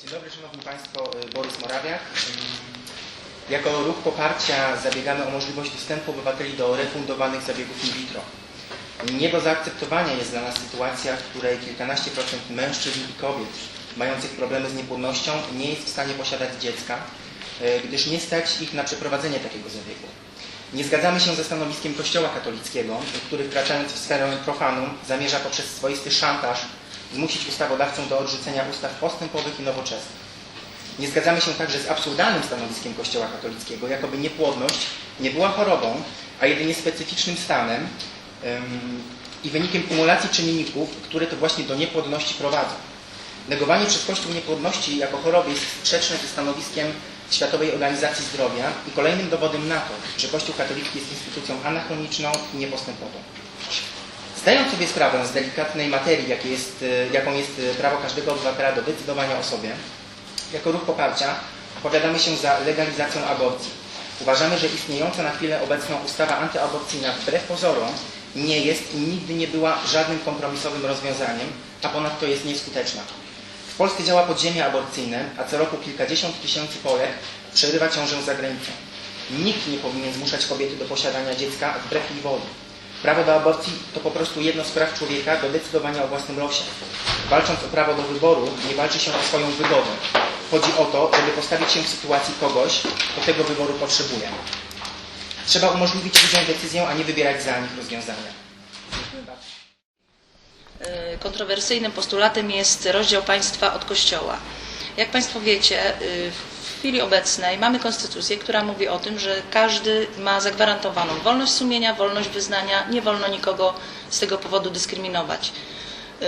Dzień dobry Szanowni Państwo, y, Borys Morawiak. Ym, Jako ruch poparcia zabiegamy o możliwość dostępu obywateli do refundowanych zabiegów in vitro. Nie do zaakceptowania jest dla nas sytuacja, w której kilkanaście procent mężczyzn i kobiet mających problemy z niepłodnością nie jest w stanie posiadać dziecka, y, gdyż nie stać ich na przeprowadzenie takiego zabiegu. Nie zgadzamy się ze stanowiskiem Kościoła katolickiego, który wkraczając w sferę profanum zamierza poprzez swoisty szantaż zmusić ustawodawcę do odrzucenia ustaw postępowych i nowoczesnych. Nie zgadzamy się także z absurdalnym stanowiskiem Kościoła katolickiego, jakoby niepłodność nie była chorobą, a jedynie specyficznym stanem ym, i wynikiem kumulacji czynników, które to właśnie do niepłodności prowadzą. Negowanie przez Kościół niepłodności jako choroby jest sprzeczne ze stanowiskiem Światowej Organizacji Zdrowia i kolejnym dowodem na to, że Kościół katolicki jest instytucją anachroniczną i niepostępową. Zdając sobie sprawę z delikatnej materii, jest, y, jaką jest y, prawo każdego obywatela do decydowania o sobie, jako ruch poparcia opowiadamy się za legalizacją aborcji. Uważamy, że istniejąca na chwilę obecną ustawa antyaborcyjna wbrew pozorom nie jest i nigdy nie była żadnym kompromisowym rozwiązaniem, a ponadto jest nieskuteczna. W Polsce działa podziemie aborcyjne, a co roku kilkadziesiąt tysięcy Polek przerywa ciążę za granicą. Nikt nie powinien zmuszać kobiety do posiadania dziecka wbrew jej woli. Prawo do aborcji to po prostu jedno z praw człowieka do decydowania o własnym losie. Walcząc o prawo do wyboru, nie walczy się o swoją wygodę. Chodzi o to, żeby postawić się w sytuacji kogoś, kto tego wyboru potrzebuje. Trzeba umożliwić ludziom decyzję, a nie wybierać za nich rozwiązania. Y, Kontrowersyjnym postulatem jest rozdział państwa od kościoła. Jak Państwo wiecie, y, chwili obecnej mamy konstytucję, która mówi o tym, że każdy ma zagwarantowaną wolność sumienia, wolność wyznania, nie wolno nikogo z tego powodu dyskryminować. Y,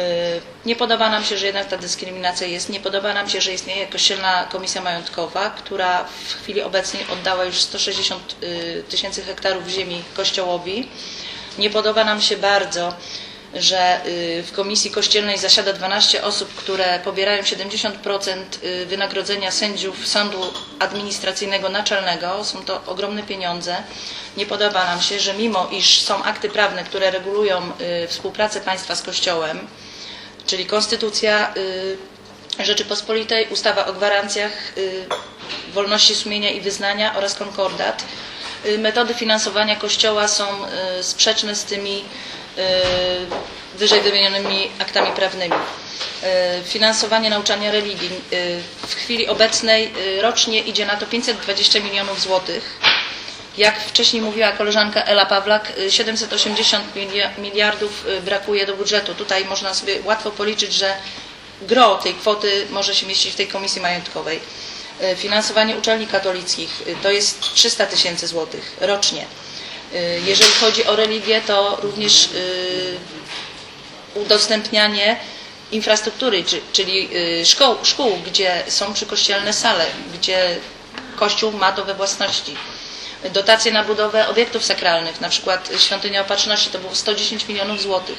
Nie podoba nam się, że jednak ta dyskryminacja jest. Nie podoba nam się, że istnieje Kościelna Komisja Majątkowa, która w chwili obecnej oddała już 160 y, tysięcy hektarów ziemi Kościołowi. Nie podoba nam się bardzo, że y, w Komisji Kościelnej zasiada 12 osób, które pobierają 70% y, wynagrodzenia sędziów Sądu Administracyjnego Naczelnego. Są to ogromne pieniądze. Nie podoba nam się, że mimo iż są akty prawne, które regulują y, współpracę państwa z Kościołem, czyli Konstytucja Rzeczypospolitej, ustawa o gwarancjach wolności sumienia i wyznania oraz konkordat, metody finansowania Kościoła są sprzeczne z tymi wyżej wymienionymi aktami prawnymi. Y, Finansowanie nauczania religii y, w chwili obecnej y, rocznie idzie na to 520 milionów złotych. Jak wcześniej mówiła koleżanka Ela Pawlak, y, 780 milia- miliardów y, brakuje do budżetu. Tutaj można sobie łatwo policzyć, że gro tej kwoty może się mieścić w tej komisji majątkowej. Y, Finansowanie uczelni katolickich y, to jest 300 tysięcy złotych rocznie. Y, Jeżeli chodzi o religię, to również y, udostępnianie infrastruktury, czy- czyli y, szkoł, szkół, gdzie są przykościelne sale, gdzie Kościół ma to we własności. Dotacje na budowę obiektów sakralnych, na przykład Świątynia Opatrzności, to było 110 milionów złotych.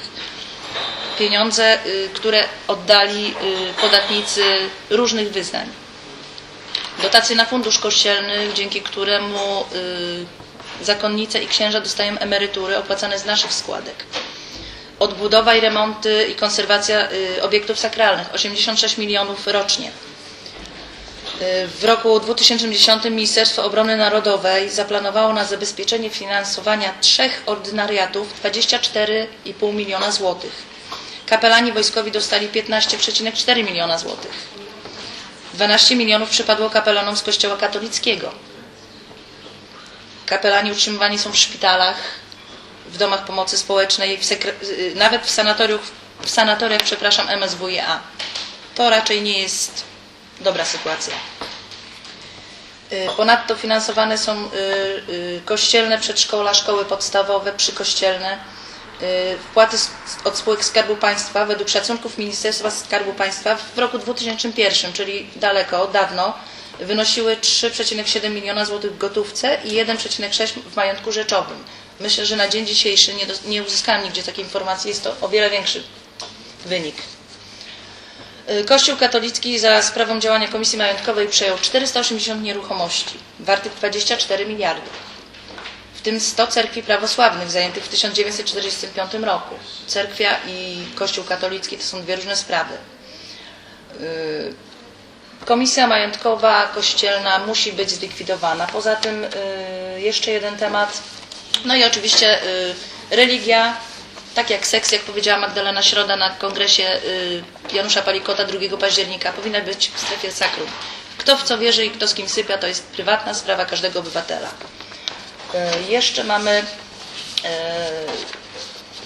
Pieniądze, które oddali podatnicy różnych wyznań. Dotacje na fundusz kościelny, dzięki któremu zakonnice i księża dostają emerytury opłacane z naszych składek. Odbudowa i remonty i konserwacja y, obiektów sakralnych 86 milionów rocznie. Y, W roku 2010 Ministerstwo Obrony Narodowej zaplanowało na zabezpieczenie finansowania trzech ordynariatów 24,5 miliona złotych. Kapelani wojskowi dostali 15,4 miliona złotych. 12 milionów przypadło kapelanom z Kościoła katolickiego. Kapelani utrzymywani są w szpitalach, w domach pomocy społecznej, w y, nawet w sanatoriach, w sanatoriach, przepraszam, MSWiA. To raczej nie jest dobra sytuacja. Y, Ponadto finansowane są y, kościelne przedszkola, szkoły podstawowe, przykościelne. Wpłaty od spółek Skarbu Państwa według szacunków Ministerstwa Skarbu Państwa w roku 2001, czyli daleko, dawno, wynosiły 3,7 miliona złotych w gotówce i 1,6 w majątku rzeczowym. Myślę, że na dzień dzisiejszy nie, dos- nie uzyskałam nigdzie takiej informacji, jest to o wiele większy wynik. Y, Kościół katolicki za sprawą działania Komisji Majątkowej przejął 480 nieruchomości wartych 24 miliardy, w tym 100 cerkwi prawosławnych zajętych w 1945 roku. Cerkwia i Kościół katolicki to są dwie różne sprawy. Komisja majątkowa kościelna musi być zlikwidowana. Poza tym y, jeszcze jeden temat. No i oczywiście y, religia, tak jak seks, jak powiedziała Magdalena Środa na kongresie y, Janusza Palikota 2 października, powinna być w strefie sakrum. Kto w co wierzy i kto z kim sypia, to jest prywatna sprawa każdego obywatela. Jeszcze mamy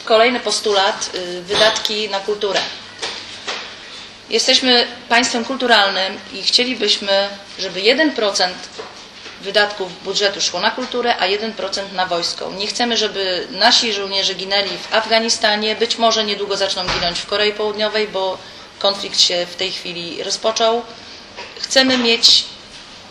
kolejny postulat, wydatki na kulturę. Jesteśmy państwem kulturalnym i chcielibyśmy, żeby 1% wydatków budżetu szło na kulturę, a 1% na wojsko. Nie chcemy, żeby nasi żołnierze ginęli w Afganistanie, być może niedługo zaczną ginąć w Korei Południowej, bo konflikt się w tej chwili rozpoczął. Chcemy mieć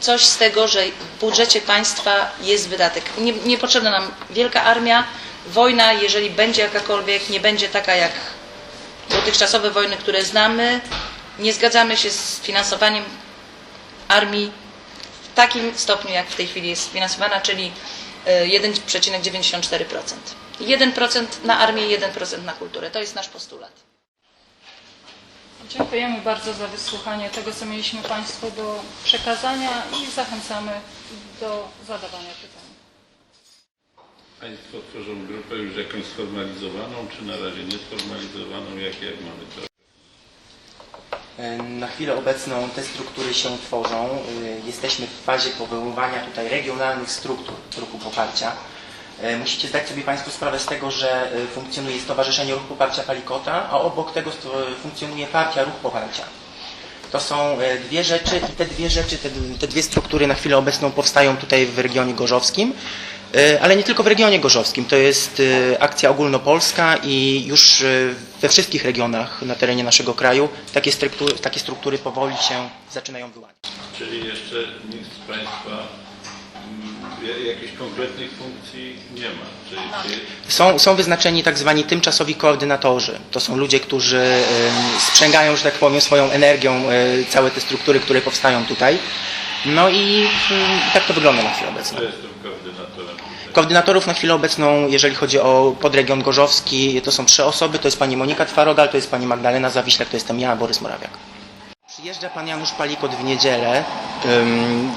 coś z tego, że w budżecie państwa jest wydatek. Nie, niepotrzebna nam wielka armia. Wojna, jeżeli będzie jakakolwiek, nie będzie taka jak dotychczasowe wojny, które znamy. Nie zgadzamy się z finansowaniem armii w takim stopniu, jak w tej chwili jest finansowana, czyli e, 1,94%. 1% na armię, 1% na kulturę. To jest nasz postulat. Dziękujemy bardzo za wysłuchanie tego, co mieliśmy Państwu do przekazania i zachęcamy do zadawania pytań. Państwo tworzą grupę już jakąś sformalizowaną, czy na razie niesformalizowaną? Jak, jak mamy to? E, Na chwilę obecną te struktury się tworzą. E, Jesteśmy w fazie powoływania tutaj regionalnych struktur ruchu poparcia. E, Musicie zdać sobie Państwo sprawę z tego, że funkcjonuje Stowarzyszenie Ruch Poparcia Palikota, a obok tego funkcjonuje Partia Ruch Poparcia. To są dwie rzeczy i te dwie rzeczy, te, te dwie struktury na chwilę obecną powstają tutaj w regionie gorzowskim, ale nie tylko w regionie gorzowskim. To jest e, akcja ogólnopolska i już e, we wszystkich regionach na terenie naszego kraju takie struktury, takie struktury powoli się zaczynają wyłaniać. Czyli jeszcze nikt z Państwa mm, ja- jakichś konkretnych funkcji nie ma. Czyli, czyli Są, są wyznaczeni tak zwani tymczasowi koordynatorzy. To są ludzie, którzy sprzęgają, że tak powiem, swoją energią e, całe te struktury, które powstają tutaj. No i mm, tak to wygląda na chwilę obecną. kto jest tym koordynatorem? Koordynatorów na chwilę obecną, jeżeli chodzi o podregion gorzowski, to są trzy osoby. To jest pani Monika Twarogal, to jest pani Magdalena Zawiślak, to jestem ja, Borys Morawiak. Przyjeżdża pan Janusz Palikot w niedzielę.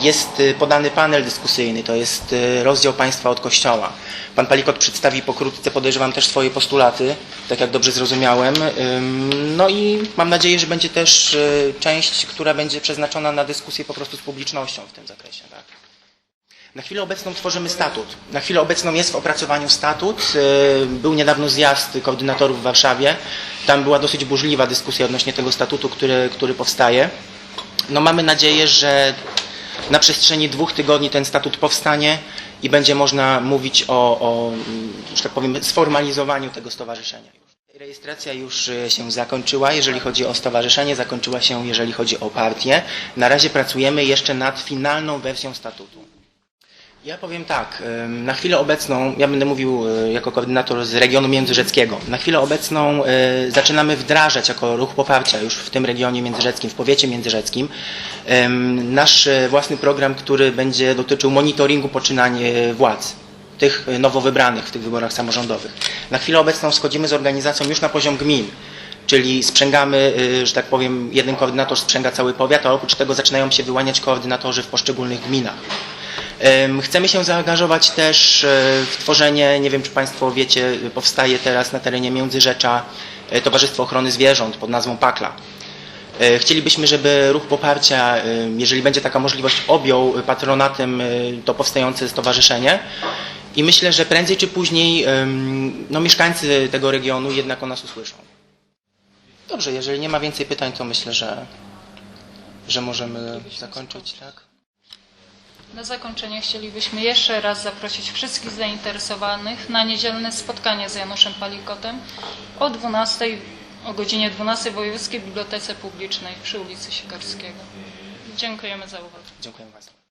Jest y, podany panel dyskusyjny, to jest y, rozdział państwa od kościoła. Pan Palikot przedstawi pokrótce, podejrzewam, też swoje postulaty, tak jak dobrze zrozumiałem. No i mam nadzieję, że będzie też y, część, która będzie przeznaczona na dyskusję po prostu z publicznością w tym zakresie. Tak? Na chwilę obecną tworzymy statut. Na chwilę obecną jest w opracowaniu statut. Yy, Był niedawno zjazd koordynatorów w Warszawie. Tam była dosyć burzliwa dyskusja odnośnie tego statutu, który, który powstaje. No mamy nadzieję, że na przestrzeni dwóch tygodni ten statut powstanie i będzie można mówić o, o że tak powiem, sformalizowaniu tego stowarzyszenia. Rejestracja już y, się zakończyła, jeżeli chodzi o stowarzyszenie, zakończyła się, jeżeli chodzi o partię. Na razie pracujemy jeszcze nad finalną wersją statutu. Ja powiem tak, na chwilę obecną, ja będę mówił y, jako koordynator z regionu międzyrzeckiego. Na chwilę obecną y, zaczynamy wdrażać jako ruch poparcia już w tym regionie międzyrzeckim, w powiecie międzyrzeckim, nasz y, własny program, który będzie dotyczył monitoringu poczynań władz tych nowo wybranych w tych wyborach samorządowych. Na chwilę obecną schodzimy z organizacją już na poziom gmin. Czyli sprzęgamy, że tak powiem, jeden koordynator sprzęga cały powiat, a oprócz tego zaczynają się wyłaniać koordynatorzy w poszczególnych gminach. Chcemy się zaangażować też y, w tworzenie, nie wiem czy Państwo wiecie, powstaje teraz na terenie Międzyrzecza y, Towarzystwo Ochrony Zwierząt pod nazwą PAKLA. Y, Chcielibyśmy, żeby ruch poparcia, jeżeli będzie taka możliwość, objął patronatem to powstające stowarzyszenie. I myślę, że prędzej czy później no, mieszkańcy tego regionu jednak o nas usłyszą. Dobrze, jeżeli nie ma więcej pytań, to myślę, że, że możemy zakończyć, tak? Na zakończenie chcielibyśmy jeszcze raz zaprosić wszystkich zainteresowanych na niedzielne spotkanie z Januszem Palikotem o 12, o godzinie 12 w Wojewódzkiej Bibliotece Publicznej przy ulicy Sikorskiego. Dziękujemy za uwagę. Dziękuję Państwu.